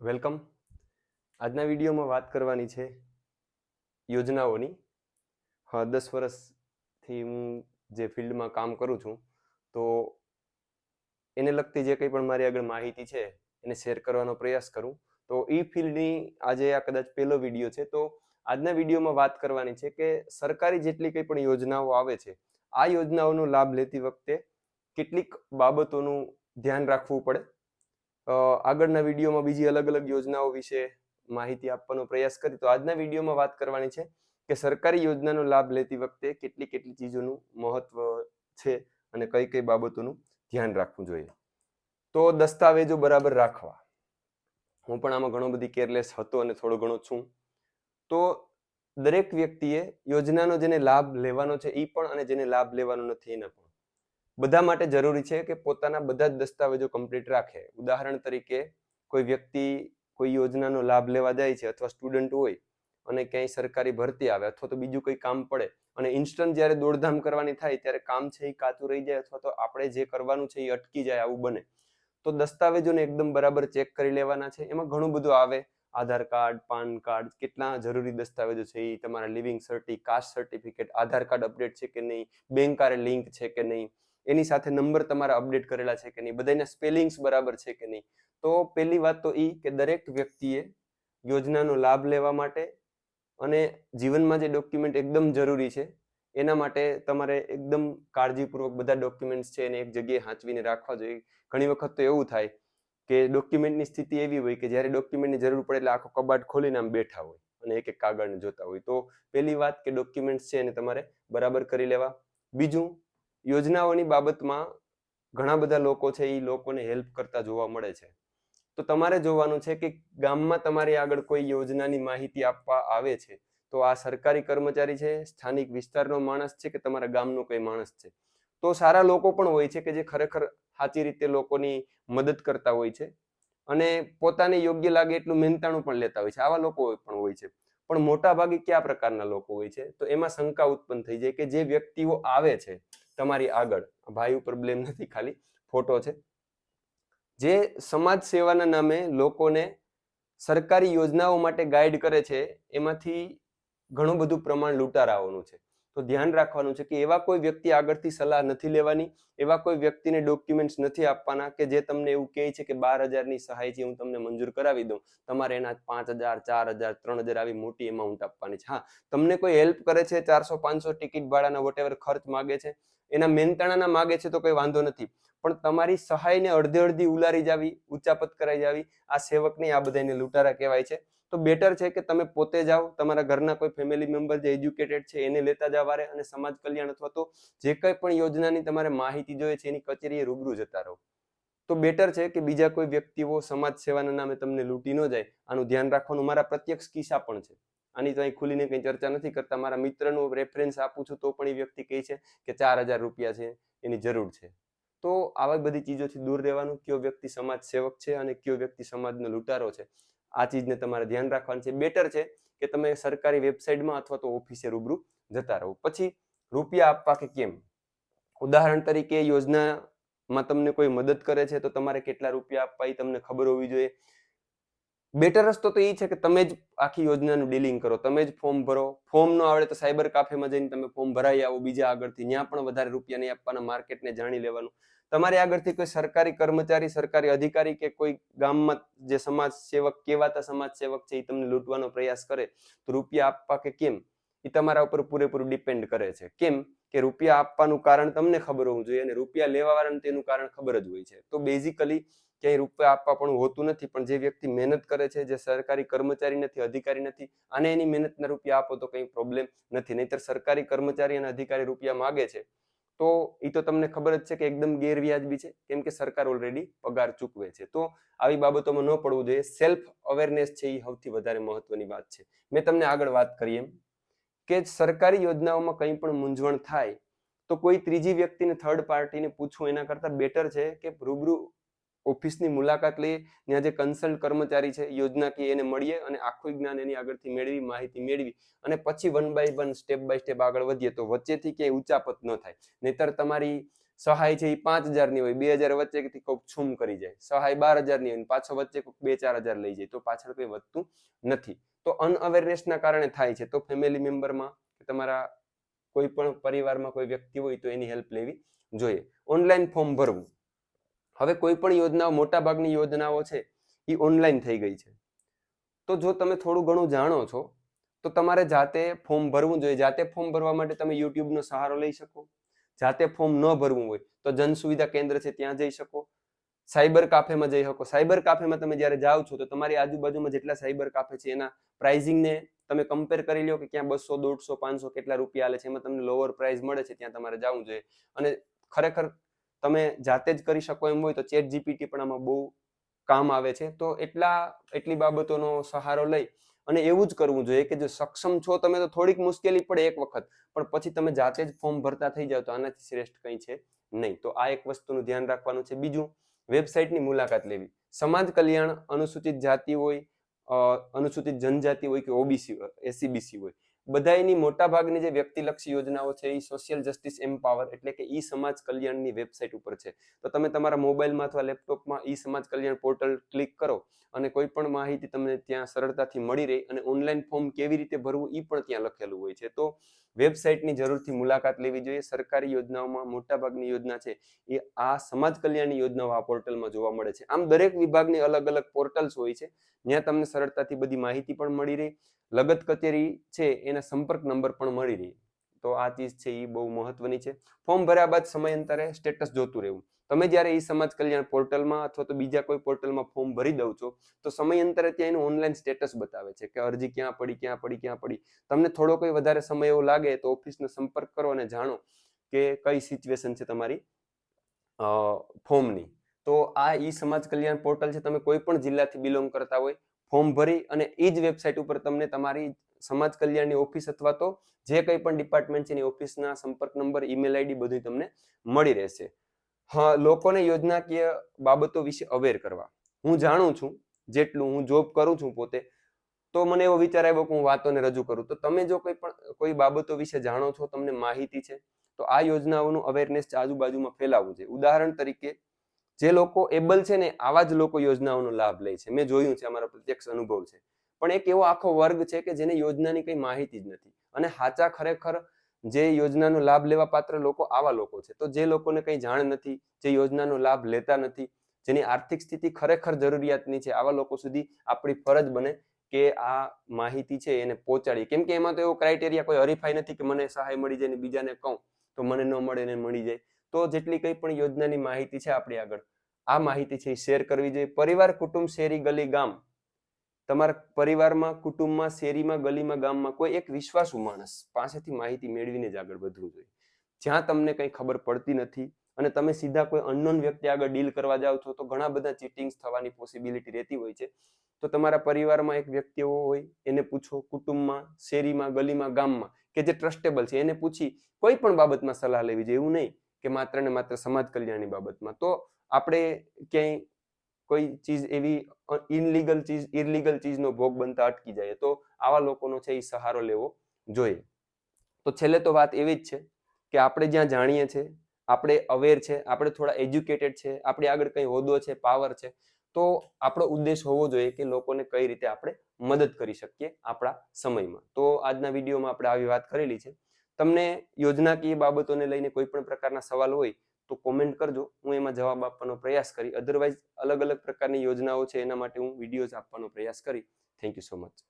Welcome. આજના વિડીયોમાં વાત કરવાની છે યોજનાઓની. હા, દસ વર્ષથી હું જે ફિલ્ડમાં કામ કરું છું, તો એને લગતી જે કંઈ પણ મારી આગળ માહિતી છે, એને શેર કરવાનો પ્રયાસ કરું. તો એ ફિલ્ડની આજે આ કદાચ પહેલો વીડિયો છે, તો આજના વિડીયોમાં વાત કરવાની છે કે સરકારી જેટલી કંઈ પણ યોજનાઓ આવે છે, આ યોજનાઓનો લાભ લેતી વખતે કેટલીક બાબતોનું ધ્યાન રાખવું પડે. આગળના વિડીયોમાં બીજી અલગ અલગ યોજનાઓ વિશે માહિતી આપવાનો પ્રયાસ કરી. તો આજના વિડીયોમાં વાત કરવાની છે કે સરકારી યોજનાનો લાભ લેતી વખતે કેટલી કેટલી ચીજોનું મહત્વ છે અને કઈ કઈ બાબતોનું ધ્યાન રાખવું જોઈએ. તો દસ્તાવેજો બરાબર રાખવા. હું પણ આમાં ઘણો બધી કેરલેસ હતો અને થોડો ઘણો છું. તો દરેક વ્યક્તિએ યોજનાનો જેને લાભ લેવાનો છે એ પણ અને જેને લાભ લેવાનો નથી એને પણ. બધા માટે જરૂરી છે કે પોતાના બધા જ દસ્તાવેજો કમ્પ્લીટ રાખે. ઉદાહરણ તરીકે, કોઈ વ્યક્તિ કોઈ યોજનાનો લાભ લેવા જાય છે અથવા સ્ટુડન્ટ હોય અને ક્યાંય સરકારી ભરતી આવે અથવા તો બીજું કંઈ કામ પડે અને ઇન્સ્ટન્ટ જ્યારે દોડધામ કરવાની થાય ત્યારે કામ છે એ કાચું રહી જાય અથવા તો આપણે જે કરવાનું છે એ અટકી જાય આવું બને. તો દસ્તાવેજોને એકદમ બરાબર ચેક કરી લેવાના છે. એમાં ઘણું બધું આવે. આધાર કાર્ડ, પાન કાર્ડ, કેટલા જરૂરી દસ્તાવેજો છે એ તમારા living certificate caste certificate Aadhaar card update છે કે નહીં, બેંક કારે લિંક છે કે નહીં એની સાથે નંબર તમારા અપડેટ કરેલા છે કે નહીં? બધાના સ્પેલિંગ્સ બરાબર છે કે નહીં? તો પહેલી વાત તો એ કે દરેક વ્યક્તિએ યોજનાનો લાભ લેવા માટે અને જીવનમાં જે ડોક્યુમેન્ટ એકદમ જરૂરી છે, એના માટે તમારે એકદમ કાળજીપૂર્વક બધા ડોક્યુમેન્ટ્સ છે એને એક જગ્યાએ હાંચવીને રાખવા જોઈએ. ઘણી વખત તો એવું થાય કે ડોક્યુમેન્ટની સ્થિતિ એવી હોય કે જ્યારે ડોક્યુમેન્ટની જરૂર પડે એટલે આખો કબાટ ખોલીને આમ બેઠા હોય અને એક એક કાગળને જોતા હોય. તો પહેલી વાત કે ડોક્યુમેન્ટ્સ છે એને તમારે બરાબર કરી લેવા. બીજું યોજનાઓની બાબતમાં ઘણા બધા લોકો છે એ લોકોને હેલ્પ કરતા જોવા મળે છે. તો તમારે જોવાનું છે કે ગામમાં તમારી આગળ કોઈ યોજનાની માહિતી આપવા આવે છે, તો આ સરકારી કર્મચારી છે, સ્થાનિક વિસ્તારનો માણસ છે કે તમારા ગામનો કોઈ માણસ છે? તો સારા લોકો પણ હોય છે કે જે ખરેખર સાચી રીતે લોકોની મદદ કરતા હોય છે અને પોતાને યોગ્ય લાગે એટલું મહેનતાણું પણ લેતા હોય છે. આવા લોકો પણ હોય છે. પણ મોટા ભાગે કયા પ્રકારના લોકો હોય છે? તો એમાં શંકા ઉત્પન્ન થઈ જાય કે જે વ્યક્તિઓ આવે છે તમારી આગળ, ભાઈ ઉપર બ્લેમ નથી, ખાલી ફોટો છે. જે સમાજ સેવાના નામે લોકોને સરકારી યોજનાઓ માટે ગાઈડ કરે છે, એમાંથી ઘણું બધું પ્રમાણ લૂંટારાઓનું છે. તો ધ્યાન રાખવાનું છે કે એવા કોઈ વ્યક્તિ આગળથી સલાહ નથી લેવાની, એવા કોઈ વ્યક્તિને ડોક્યુમેન્ટ્સ નથી આપવાના કે જે તમને એવું કહે છે કે બાર હજારની સહાય છે, હું તમને મંજૂર કરાવી દઉં. તમારે એના પાંચ હજાર, ચાર હજાર, ત્રણ હજાર આવી મોટી એમાઉન્ટ આપવાની છે. હા, તમને કોઈ હેલ્પ કરે છે, ચારસો, પાંચસો ટિકિટ ભાડાના વોટેવર ખર્ચ માગે છે, એના મહેનતાણાના માગે છે તો કોઈ વાંધો નથી. પણ તમારી સહાયને અડધે અડધી ઉલારી જાવી, ઉચાપત કરાઈ જાવી, આ સેવકની આ બધાને લૂંટારા કહેવાય છે. તો બેટર છે કે તમે પોતે જાઓ, તમારા ઘરના કોઈ ફેમિલી મેમ્બર જે એજ્યુકેટેડ છે એને લેતા જવા રહે અને સમાજ કલ્યાણ અથવા તો જે કંઈ પણ યોજનાની તમારે માહિતી જોઈએ છે એની કચેરીએ રૂબરૂ જતા રહો. તો બેટર છે કે બીજા કોઈ વ્યક્તિઓ સમાજ સેવાના નામે તમને લૂંટી ન જાય. આનું ધ્યાન રાખવાનું મારા પ્રત્યક્ષ કિસ્સા પણ છે. આની તો અહીં ખુલીને કંઈ ચર્ચા નથી કરતા. મારા મિત્રનું રેફરન્સ આપું છું તો પણ એ વ્યક્તિ કહે છે કે ચાર હજાર રૂપિયા છે, એની જરૂર છે. તો આવા બધી ચીજોથી દૂર રહેવાનું કયો વ્યક્તિ સમાજ સેવક છે અને કયો વ્યક્તિ સમાજનો લૂંટારો છે. આ ચીજને તમારે ધ્યાન રાખવાનું છે. બેટર છે કે તમે સરકારી વેબસાઇટમાં અથવા તો ઓફિસે રૂબરૂ જતા રહો. પછી રૂપિયા આપવા કે કેમ? ઉદાહરણ તરીકે યોજનામાં તમને કોઈ મદદ કરે છે તો તમારે કેટલા રૂપિયા આપવા એ તમને ખબર હોવી જોઈએ. બેટર રસ્તો તો એ છે કે તમે જ આખી યોજનાનું ડીલિંગ કરો. તમે જ ફોર્મ ભરો. ફોર્મ ન આવડે તો સાયબર કાફેમાં જઈને તમે ફોર્મ ભરાઈ આવો. બીજા આગળથી ત્યાં પણ વધારે રૂપિયા નહીં આપવાના. માર્કેટને જાણી લેવાનું. તમારે આગળથી કોઈ સરકારી કર્મચારી, સરકારી અધિકારી કે કોઈ ગામમાં જે સમાજ સેવક કેવાતા સમાજ સેવક છે એ તમને લૂંટવાનો પ્રયાસ કરે, તો રૂપિયા આપવા કે કેમ? એ તમારા ઉપર પૂરેપૂરું ડિપેન્ડ કરે છે. કેમ? કે રૂપિયા આપવાનું કારણ તમને ખબર હોવું જોઈએ અને રૂપિયા લેવા વાળાને તેનું કારણ ખબર જ હોય છે. તો બેઝિકલી ક્યાંય રૂપિયા આપવા પણ હોતું નથી, પણ જે વ્યક્તિ મહેનત કરે છે, જે સરકારી કર્મચારી નથી, અધિકારી નથી, અને એની મહેનતના રૂપિયા આપો તો કંઈ પ્રોબ્લેમ નથી. નહીતર સરકારી કર્મચારી અને અધિકારી રૂપિયા માગે છે તો એ તો તમને ખબર જ છે કે એકદમ ગેરવ્યાજબી છે, કેમ કે સરકાર ઓલરેડી પગાર ચૂકવે છે. તો આવી બાબતોમાં ન પડવું જોઈએ. સેલ્ફ અવેરનેસ છે એ સૌથી વધારે મહત્વની વાત છે. મેં તમને આગળ વાત કરી એમ કે સરકારી યોજનાઓમાં કંઈ પણ મૂંઝવણ થાય તો કોઈ ત્રીજી વ્યક્તિને થર્ડ પાર્ટીને પૂછવું એના કરતાં બેટર છે કે રૂબરૂ ઓફિસની મુલાકાત લઈએ, ત્યાં જે કન્સલ્ટ કર્મચારી છે યોજનાકીય એને મળીએ અને આખું જ્ઞાન એની આગળથી મેળવી, માહિતી મેળવી અને પછી one by one step by step આગળ વધીએ તો વચ્ચેથી ક્યાંય ઉચાપત ન થાય. નહીતર તમારી સહાય છે એ પાંચ હજારની હોય, બે હજાર વચ્ચેથી કોઈક છૂમ કરી જાય. સહાય બાર હજારની હોય પાછો વચ્ચે કોઈક બે ચાર હજાર લઈ જાય, તો પાછળ કોઈ વધતું નથી. તો અનઅવેરનેસના કારણે થાય છે. તો ફેમિલી મેમ્બરમાં કે તમારા કોઈ પણ પરિવારમાં કોઈ વ્યક્તિ હોય તો એની હેલ્પ લેવી જોઈએ. ઓનલાઈન ફોર્મ ભરવું. હવે કોઈ પણ યોજનાઓ મોટા ભાગની યોજનાઓ છે એ ઓનલાઈન થઈ ગઈ છે. તો જો તમે થોડું ઘણું જાણો છો, તો તમારે જાતે ફોર્મ ભરવું જોઈએ. જાતે ફોર્મ ભરવા માટે તમે યુટ્યુબનો સહારો લઈ શકો. જાતે ફોર્મ ન ભરવું હોય, તો જન સુવિધા કેન્દ્ર છે, ત્યાં જઈ શકો. સાયબર કાફેમાં જઈ શકો. સાયબર કાફેમાં તમે જ્યારે જાઓ છો, તો તમારી આજુબાજુમાં જેટલા સાયબર કાફે છે, એના પ્રાઇઝિંગને તમે કમ્પેર કરી લો કે ક્યાં બસો, દોઢસો, પાંચસો કેટલા રૂપિયા આલે છે, એમાં તમને લોઅર પ્રાઇઝ મળે છે, ત્યાં તમારે જવું જોઈએ. અને ખરેખર તમે જાતે જ કરી શકો એમ હોય તો ચેટ જીપીટી પણ આમાં બહુ કામ આવે છે. તો એટલા, એટલી બાબતોનો સહારો લઈ અને એવું જ કરવું જોઈએ કે જો સક્ષમ છો તમે તો થોડીક મુશ્કેલી પડે એક વખત, પણ પછી તમે જાતે જ ફોર્મ ભરતા થઈ જાવ તો આનાથી શ્રેષ્ઠ કંઈ છે નહીં. તો આ એક વસ્તુનું ધ્યાન રાખવાનું છે. બીજું, વેબસાઇટની મુલાકાત લેવી. સમાજ કલ્યાણ અનુસૂચિત જાતિ હોય અનુસૂચિત જનજાતિ હોય કે ઓબીસી એસીબીસી હોય બધાયની મોટા ભાગની જે વ્યક્તિલક્ષી યોજનાઓ છે એ સોશિયલ જસ્ટિસ એમ્પાવર એટલે કે ઈ સમાજ કલ્યાણની વેબસાઇટ ઉપર છે. તો તમે તમારા મોબાઈલમાં અથવા લેપટોપમાં ઈ સમાજ કલ્યાણ પોર્ટલ ક્લિક કરો અને કોઈ પણ માહિતી તમને ત્યાં સરળતાથી મળી રહે અને ઓનલાઈન ફોર્મ કેવી રીતે ભરવું એ પણ ત્યાં લખેલું હોય છે. તો વેબસાઇટની જરૂરથી મુલાકાત લેવી જોઈએ. સરકારી યોજનાઓમાં મોટાભાગની યોજના છે, એ આ સમાજ કલ્યાણની યોજનાઓ આ પોર્ટલમાં જોવા મળે છે. આમ દરેક વિભાગની અલગ અલગ પોર્ટલ્સ હોય છે, જ્યાં તમને સરળતાથી બધી માહિતી પણ મળી રહે. લગત કચેરી છે એના સંપર્ક નંબર પણ મળી રહે. તો આ ચીજ છે એ બહુ મહત્વની છે. ફોર્મ ભર્યા બાદ સમયાંતરે સ્ટેટસ જોતું રહેવું. તમે જ્યારે એ સમાજ કલ્યાણ પોર્ટલમાં અથવા તો બીજા કોઈ પોર્ટલમાં ફોર્મ ભરી દઉં છો, તો સમયાંતરે ત્યાં એનું ઓનલાઈન સ્ટેટસ બતાવે છે કે અરજી ક્યાં પડી ક્યાં પડી ક્યાં પડી. તમને થોડો કોઈ વધારે સમય એવો લાગે તો ઓફિસનો સંપર્ક કરો અને જાણો કે કઈ સિચ્યુએશન છે તમારી ફોર્મની. તો આ ઈ સમાજ કલ્યાણ પોર્ટલ છે. તમે કોઈ પણ જિલ્લાથી બિલોંગ કરતા હોય ફોર્મ ભરી અને એ જ વેબસાઇટ ઉપર તમને તમારી સમાજ કલ્યાણની ઓફિસ અથવા તો જે કંઈ પણ ડિપાર્ટમેન્ટ છે એની ઓફિસના સંપર્ક નંબર ઈમેલ આઈડી બધું તમને મળી રહેશે. હા, લોકોને યોજનાકીય બાબતો વિશે અવેર કરવા. હું જાણું છું, જેટલું હું જોબ કરું છું પોતે, તો મને એવો વિચાર આવ્યો કે હું વાતોને રજૂ કરું. તો તમે જો કોઈ પણ, કોઈ બાબતો વિશે જાણો છો, તમને માહિતી છે, તો આ યોજનાઓનું અવેરનેસ આજુબાજુમાં ફેલાવવું છે ઉદાહરણ તરીકે જે લોકો એબલ છે ને આવા જ લોકો યોજનાઓનો લાભ લે છે. મેં જોયું છે, અમારો પ્રત્યક્ષ અનુભવ છે. પણ એક એવો આખો વર્ગ છે કે જેને યોજનાની કઈ માહિતી જ નથી. અને હાચા ખરેખર જે યોજનાનો લાભ લેવા પાત્ર લોકો આવા લોકો છે. તો જે લોકોને કઈ જાણ નથી, જે યોજનાનો લાભ લેતા નથી, જેની આર્થિક સ્થિતિ ખરેખર જરૂરિયાતની છે, આવા લોકો સુધી આપણી ફરજ બને કે આ માહિતી છે એને પહોંચાડીએ. કેમ કે એમાં તો એવો ક્રાઇટેરિયા કોઈ હરીફાઈ નથી કે મને સહાય મળી જાય ને બીજાને કહું, તો મને ન મળે ને મળી જાય. તો જેટલી કંઈ પણ યોજનાની માહિતી છે આપણી આગળ, આ માહિતી છે એ શેર કરવી જોઈએ. પરિવાર, કુટુંબ, શેરી, ગલી, ગામ. તમારા પરિવારમાં, કુટુંબમાં, શેરીમાં, ગલીમાં, ગામમાં કોઈ એક વિશ્વાસુ માણસ પાસેથી માહિતી મેળવીને જ આગળ વધવું જોઈએ. જ્યાં તમને કંઈ ખબર પડતી નથી અને તમે સીધા કોઈ અનનોન વ્યક્તિ આગળ ડીલ કરવા જાઓ છો, તો ઘણા બધા ચીટિંગ્સ થવાની પોસિબિલિટી રહેતી હોય છે. તો તમારા પરિવારમાં એક વ્યક્તિ એવો હોય, એને પૂછો કુટુંબમાં, શેરીમાં, ગલીમાં, ગામમાં, કે જે ટ્રસ્ટેબલ છે, એને પૂછી કોઈ પણ બાબતમાં સલાહ લેવી જોઈએ, એવું નહીં. કે માત્ર ને માત્ર સમાજ કલ્યાણની બાબતમાં. તો આપણે ક્યાંય કોઈ ચીજ એવી ઇનલીગલ ચીજ ઇરલીગલ ચીજનો ભોગ બનતા અટકી જાય. તો આવા લોકોનો છે એ સહારો લેવો જોઈએ. તો છેલ્લે તો વાત એવી જ છે કે આપણે જ્યાં જાણીએ છીએ આપણે અવેર છે, આપણે થોડા એજ્યુકેટેડ છે, આપણી આગળ કંઈ હોદ્દો છે પાવર છે, તો આપણો ઉદ્દેશ હોવો જોઈએ કે લોકોને કઈ રીતે આપણે મદદ કરી શકીએ આપણા સમયમાં. તો આજના વિડીયોમાં આપણે આવી વાત કરેલી છે. તમને યોજનાકીય બાબતોને લઈને કોઈ પણ પ્રકારના સવાલ હોય તો કોમેન્ટ કરજો. હું એમાં જવાબ આપવાનો પ્રયાસ કરી. અધરવાઇઝ અલગ અલગ પ્રકારની યોજનાઓ છે એના માટે હું વિડીયોઝ આપવાનો પ્રયાસ કરી. Thank you so much